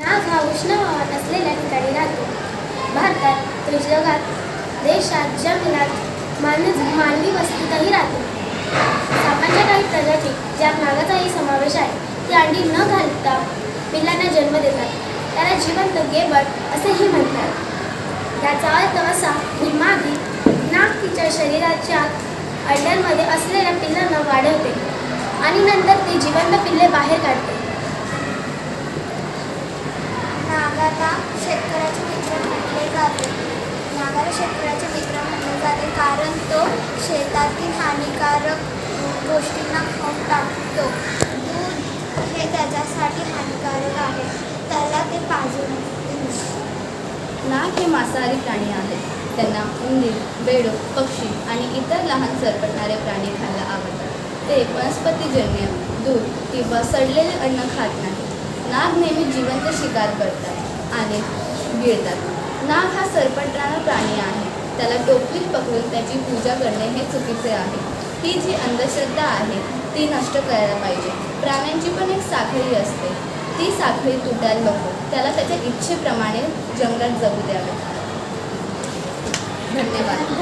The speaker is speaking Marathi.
नाग हा उष्ण हवामान असलेल्या ठिकाणी राहतो. भारतात तो जगात देशात जंगलात मानव मानवी वस्तीतही राहतो. सापांच्या काही प्रजाती ज्यात नागाचाही समावेश आहे ती अंडी न घालता पिल्लांना जन्म देतात. त्याला जिवंत गेबट असेही म्हणतात. याचा अर्थ असा की मादी नाग तिच्या शरीराच्या अंड्यांमध्ये असलेल्या पिल्लांना वाढवते आणि नंतर ती जिवंत पिल्ले बाहेर काढते. नागाला शेतकऱ्याचे मित्र म्हटले जाते. नागाला शेतकऱ्याचे मित्र म्हटले जाते कारण तो शेतातील हानिकारक गोष्टींना खाऊन टाकतो. दूध हे त्याच्यासाठी हानिकारक आहे. त्याला ते पाजून नाग हे मांसाहारी प्राणी आहेत. त्यांना उंदीर बेडूक पक्षी आणि इतर लहान सरपटणारे प्राणी खायला आवडतात. ते वनस्पतीजन्य दूध किंवा सडलेले अन्न खात नाही नाग नेहमी जिवंत शिकार करतात. आणि गिळतात. नाग हा सरपटणारा प्राणी आहे. त्याला टोपलीत पकडून त्याची पूजा करणे हे चुकीचे आहे. ही जी अंधश्रद्धा आहे ती नष्ट करायला पाहिजे. प्राण्यांची पण एक साखळी असते. ती साखळी तुटायला नको. त्याला त्याच्या इच्छेप्रमाणे जंगलात जगू द्यावे. धन्यवाद धन्यवाद.